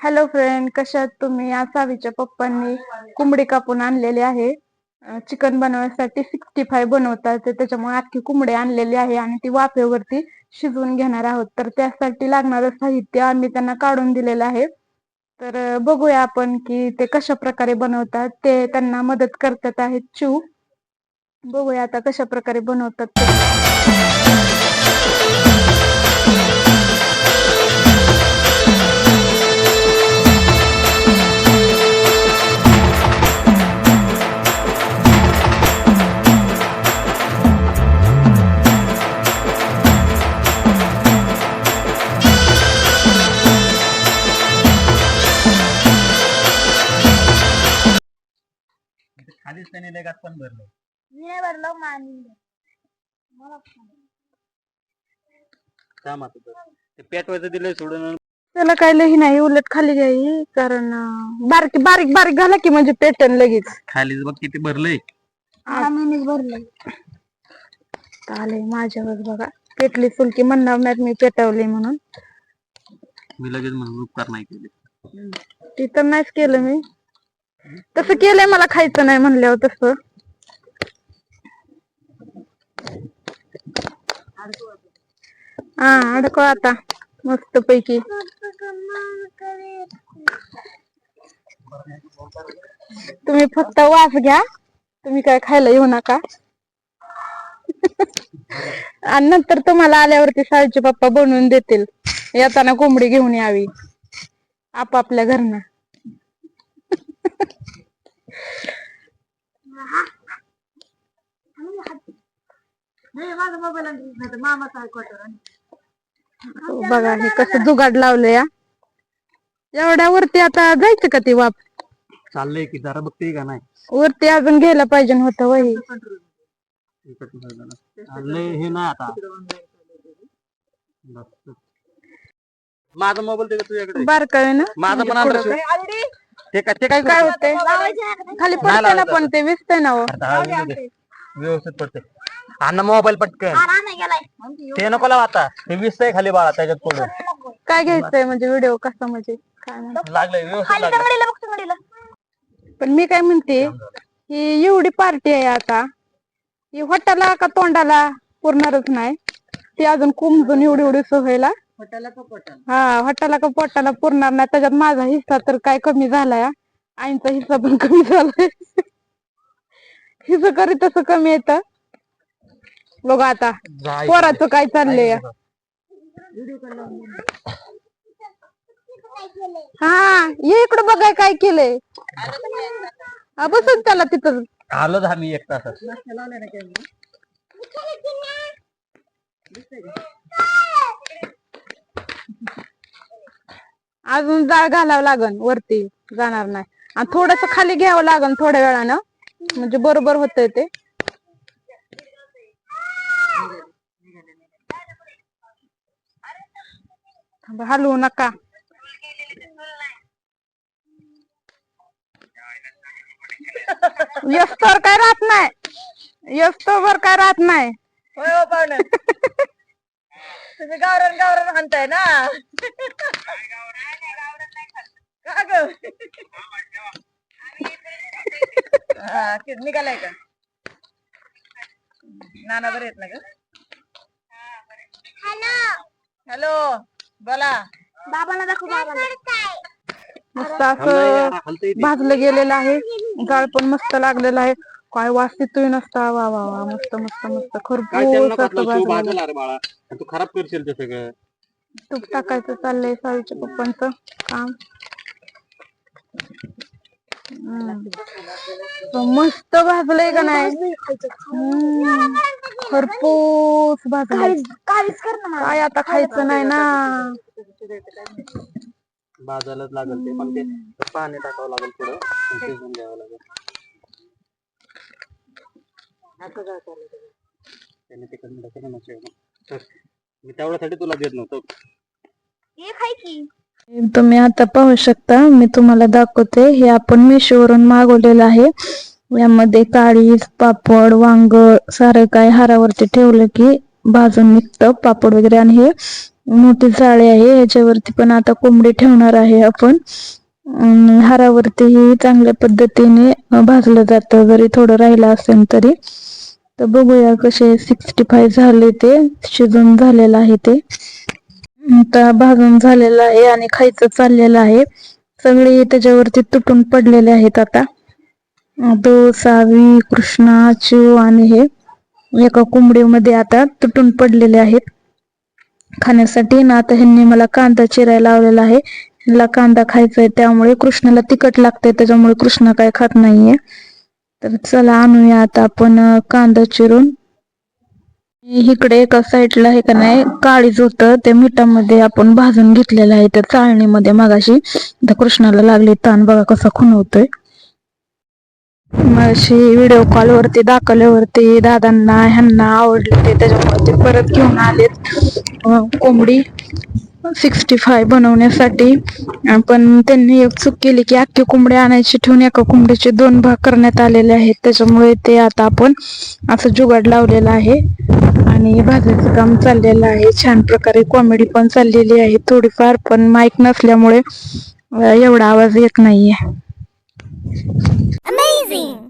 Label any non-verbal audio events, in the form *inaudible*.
Hello friend कशात तुम्ही? आज सावीच्या पप्पांनी कोंबडी कापून आणलेली आहे. चिकन बनवण्यासाठी सिक्स्टी फाय बनवतात. तर त्याच्यामुळे अख्खी कोंबडी आणलेली आहे आणि ती वाफेवरती शिजवून घेणार आहोत. तर त्यासाठी लागणारं साहित्य आम्ही त्यांना काढून दिलेलं आहे. तर बघूया आपण की ते कशा प्रकारे बनवतात. ते त्यांना मदत करतात आहेत. चिव बघूया आता कशा प्रकारे बनवतात ते. खालीच त्याने लेगात पण भरलं. काम आता तर. ते पेटवायचं दिलंय सोडून. त्याला काय लही नाही उलट खाली घ्याई कारण अं, बारीक बारीक बारीक घाला की म्हणजे पेटन लगेच. खालीच बघ किती भरलंय. आले माझ्यावर बघा. पेटली फुलकी म्हणणार नाहीत मी पेटवली म्हणून. मी लगेच म्हणून उपकार नाही केले. ती तर नाहीच केलं मी. तसं केलंय मला खायचं नाही म्हणल्यावर तसं. हा अडकव आता. मस्त पैकी तुम्ही फक्त वास घ्या. तुम्ही काय खायला येऊ नका. आणि नंतर तुम्हाला आल्यावरती शाळेचे पप्पा बनवून देतील. येताना कोंबडी घेऊन यावी. आपापल्या घरनं. हो, बघा हे कसं जुगाड लावलंय या एवढ्या वरती आता जायचं का ती वाप? चाललंय की जरा बघते का नाही? वरती अजून घ्यायला पाहिजे होतं वही चाललंय हे नाही आता. बस. माझा मोबाईल ते का तुझ्याकडे? बारकावे ना? माझा पण ते काय ते काय काय करतो? होतंय? खाली पडतंय ना पण ते विसतंय ना हो. आता हा व्यवस्थित पडते अण्णा मोबाईल पटकन. ते नको लावा आता. हे वीस आहे खाली बाळा त्याच्यात पडून. काय घ्यायचंय म्हणजे व्हिडिओ कसा म्हणजे? काय लागलंय व्यवस्थित. पण मी काय म्हणते ही एवढी पार्टी आहे आता. ही होटाला का तोंडाला पुरणारच नाही. ती अजून कुंभून एवढी एवढी सोहायला हा हॉटाला का पोटाला पुरणार नाही. त्याच्यात माझा हिस्सा तर काय कमी झालाय आईंचा हिस्सा पण कमी झालाय. *laughs* हिस्सा करी तसं कमी येत. बघा आता. पोराचं काय चाललंय? हा ये इकडं बघाय काय केलंय. हा, बसून त्याला तिथं. आलोच आम्ही एक तासात. अजून जाळ घालावं लागन वरती जाणार नाही. आणि थोडस खाली घ्यावं लागन थोड्या वेळानं. म्हणजे बरोबर होतंय ते. हलवू नका यस्तर काय राहत नाही. यस्तोवर काय राहत नाही. होय हो पाहुणे. तुम्ही गावरान गावरान म्हणताय ना. का ग? हा, कि- निघालाय का? नाना बरे आहेत ना ग? हॅलो बोला. बाबाला दाखव मस्त असं. भाजलं गेलेलं आहे. जाळ पण मस्त लागलेलं आहे. काय वास येतोय नसता. वा वा वा. मस्त मस्त मस्त. खरपूस असं भाजला. बाळा. तू खराब करशील ते सगळं. तूप टाकायचं चाललंय सावीच्या पप्पांचं काम. मस्त भाजलंय का नाही? खरपूस भाजलंय काय आता खायचं नाही ना. भाजायलाच लागल ते पण ते पाणी टाकावं लागेल पुढं आणि शिजवून घ्यावं लागेल. त्याने ना. मी तेवढ्यासाठी तुला देत नव्हतो. तुम्ही आता पाहू शकता मी तुम्हाला दाखवते हे आपण मिशोवरून मागवलेलं आहे. यामध्ये काळी पापड वांग सारं काय हारावरती ठेवलं की भाजून निघतं पापड वगैरे. आणि हे मोठी जाळी आहे याच्यावरती पण आता कोंबडी ठेवणार आहे आपण. हारावरतीही चांगल्या पद्धतीने भाजलं जातं. जरी थोडं राहिलं असेल तरी. तर बघूया कसे सिक्स्टी फाय झाले ते शिजून झालेलं आहे ते. आता भाजून झालेलं आहे आणि खायचं चाललेलं आहे. सगळे त्याच्यावरती तुटून पडलेले आहेत आता. दो सावी कृष्णा चिव आणि हे एका कोंबडीमध्ये आता तुटून पडलेले आहेत. खाण्यासाठी ना आता ह्यांनी मला कांदा चिरायला लावलेला आहे. ला कांदा खायचा आहे त्यामुळे कृष्णाला तिखट लागतंय त्याच्यामुळे कृष्णा काय खात नाहीये. तर चला आणूया आता आपण कांदा चिरून. इकडे एका साईडला हे का नाही काळीज होतं ते मिठामध्ये आपण भाजून घेतलेलं आहे त्या चाळणीमध्ये मागाशी. तर कृष्णाला लागली ताण बघा कसा खुणवतोय. अशी व्हिडिओ कॉलवरती दाखवल्यावरती दादांना ह्यांना आवडले ते. त्याच्यामुळे ते परत घेऊन आलेत. कोंबडी सिक्स्टी फाय बनवण्यासाठी. पण त्यांनी एक चूक केली की अख्खी कोंबडी आणायची ठेवून एका कोंबडीचे दोन भाग करण्यात आलेले आहेत. त्याच्यामुळे ते आता आपण असं जुगाड लावलेला आहे. आणि भाजायचं काम चाललेलं आहे. छान प्रकारे कॉमेडी पण चाललेली आहे. थोडीफार पण माईक नसल्यामुळे एवढा आवाज येत नाहीये. living.